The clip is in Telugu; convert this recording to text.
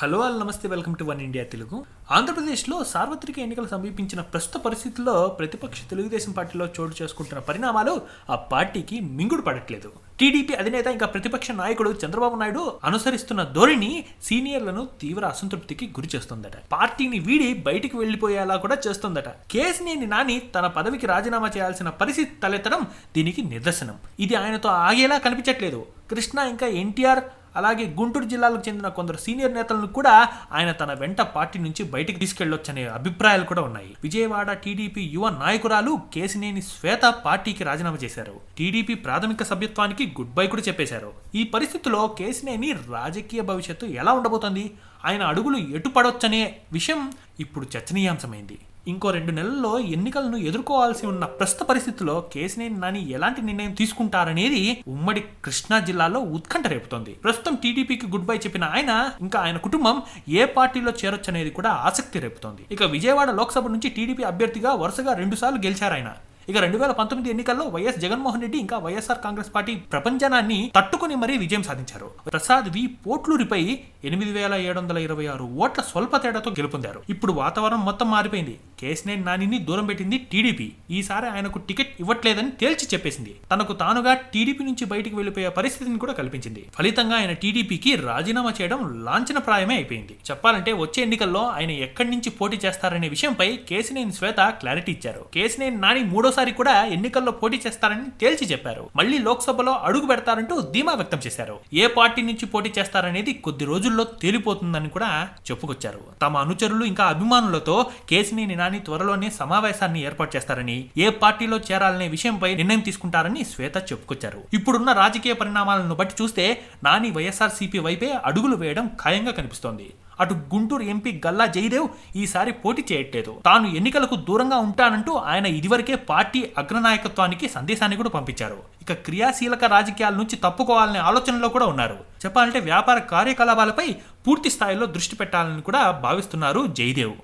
Hello all namaste welcome to one India Telugu. ఆంధ్రప్రదేశ్లో సార్వత్రిక ఎన్నికలు సమీపించిన ప్రస్తుత పరిస్థితుల్లో ప్రతిపక్ష తెలుగుదేశం పార్టీలో చోటు చేసుకుంటున్న పరిణామాలు ఆ పార్టీకి మింగుడు పడట్లేదు. టీడీపీ అధినేత ఇంకా ప్రతిపక్ష నాయకుడు చంద్రబాబు నాయుడు అనుసరిస్తున్న ధోరణి సీనియర్లను తీవ్ర అసంతృప్తికి గురి చేస్తుందట. పార్టీని వీడి బయటికి వెళ్ళిపోయేలా కూడా చేస్తుందట. కేసినేని నాని తన పదవికి రాజీనామా చేయాల్సిన పరిస్థితి తలెత్తడం దీనికి నిదర్శనం. ఇది ఆయనతో ఆగేలా కనిపించట్లేదు. కృష్ణ ఇంకా ఎన్టీఆర్ అలాగే గుంటూరు జిల్లాలకు చెందిన కొందరు సీనియర్ నేతలను కూడా ఆయన తన వెంట పార్టీ నుంచి బయటికి తీసుకెళ్ళొచ్చనే అభిప్రాయాలు కూడా ఉన్నాయి. విజయవాడ టీడీపీ యువ నాయకురాలు కేసినేని శ్వేత పార్టీకి రాజీనామా చేశారు. టీడీపీ ప్రాథమిక సభ్యత్వానికి గుడ్ బై కూడా చెప్పేశారు. ఈ పరిస్థితుల్లో కేసినేని రాజకీయ భవిష్యత్తు ఎలా ఉండబోతోంది? ఆయన అడుగులు ఎటు పడొచ్చనే విషయం ఇప్పుడు చర్చనీయాంశమైంది. ఇంకో రెండు నెలల్లో ఎన్నికలను ఎదుర్కోవాల్సి ఉన్న ప్రస్తుత పరిస్థితుల్లో కేసినేని నాని ఎలాంటి నిర్ణయం తీసుకుంటారనేది ఉమ్మడి కృష్ణా జిల్లాలో ఉత్కంఠ రేపుతోంది. ప్రస్తుతం టీడీపీకి గుడ్ బై చెప్పిన ఆయన ఇంకా ఆయన కుటుంబం ఏ పార్టీలో చేరొచ్చనేది కూడా ఆసక్తి రేపుతోంది. ఇక విజయవాడ లోక్సభ నుంచి టీడీపీ అభ్యర్థిగా వరుసగా రెండుసార్లు గెలిచారు ఆయన. ఇక రెండు వేల పంతొమ్మిది ఎన్నికల్లో వైఎస్ జగన్మోహన్ రెడ్డి ఇంకా వైఎస్ఆర్ కాంగ్రెస్ పార్టీ ప్రపంచనాన్ని తట్టుకుని మరీ విజయం సాధించారు. ప్రసాద్ వి పోట్లూరిపై ఎనిమిది వేల ఏడు వందల ఇరవై ఆరు ఓట్ల స్వల్ప తేడాతో గెలుపొందారు. ఇప్పుడు వాతావరణం మొత్తం మారిపోయింది. కేసినేని నానిని దూరం పెట్టింది టీడీపీ. ఈసారి ఆయనకు టికెట్ ఇవ్వట్లేదని తేల్చి చెప్పేసింది. తనకు తానుగా టీడీపీ నుంచి బయటికి వెళ్ళిపోయే పరిస్థితిని కూడా కల్పించింది. ఫలితంగా ఆయన టీడీపీకి రాజీనామా చేయడం లాంఛనప్రాయమే అయిపోయింది. చెప్పాలంటే వచ్చే ఎన్నికల్లో ఆయన ఎక్కడి నుంచి పోటీ చేస్తారనే విషయంపై కేసినేని శ్వేత క్లారిటీ ఇచ్చారు. కేసినేని నాని మూడోసారి కూడా ఎన్నికల్లో పోటీ చేస్తారని తేల్చి చెప్పారు. మళ్ళీ లోక్సభలో అడుగు పెడతారంటూ ధీమా వ్యక్తం చేశారు. ఏ పార్టీ నుంచి పోటీ చేస్తారనేది కొద్ది రోజుల్లో తేలిపోతుందని కూడా చెప్పుకొచ్చారు. తమ అనుచరులు ఇంకా అభిమానులతో కేసినేని నాని త్వరలోనే సమావేశాన్ని ఏర్పాటు చేస్తారని ఏ పార్టీలో చేరాలనే విషయంపై నిర్ణయం తీసుకుంటారని శ్వేత చెప్పుకొచ్చారు. ఇప్పుడున్న రాజకీయ పరిణామాలను బట్టి చూస్తే నాని వైఎస్ఆర్ సిపి వైపే అడుగులు వేయడం ఖాయంగా కనిపిస్తోంది. అటు గుంటూరు ఎంపీ గల్లా జయదేవ్ ఈసారి పోటీ చేయట్లేదు. తాను ఎన్నికలకు దూరంగా ఉంటానంటూ ఆయన ఇదివరకే పార్టీ అగ్రనాయకత్వానికి సందేశాన్ని కూడా పంపించారు. ఇక క్రియాశీలక రాజకీయాల నుంచి తప్పుకోవాలనే ఆలోచనలో కూడా ఉన్నారు. చెప్పాలంటే వ్యాపార కార్యకలాపాలపై పూర్తి స్థాయిలో దృష్టి పెట్టాలని కూడా భావిస్తున్నారు జయదేవ్.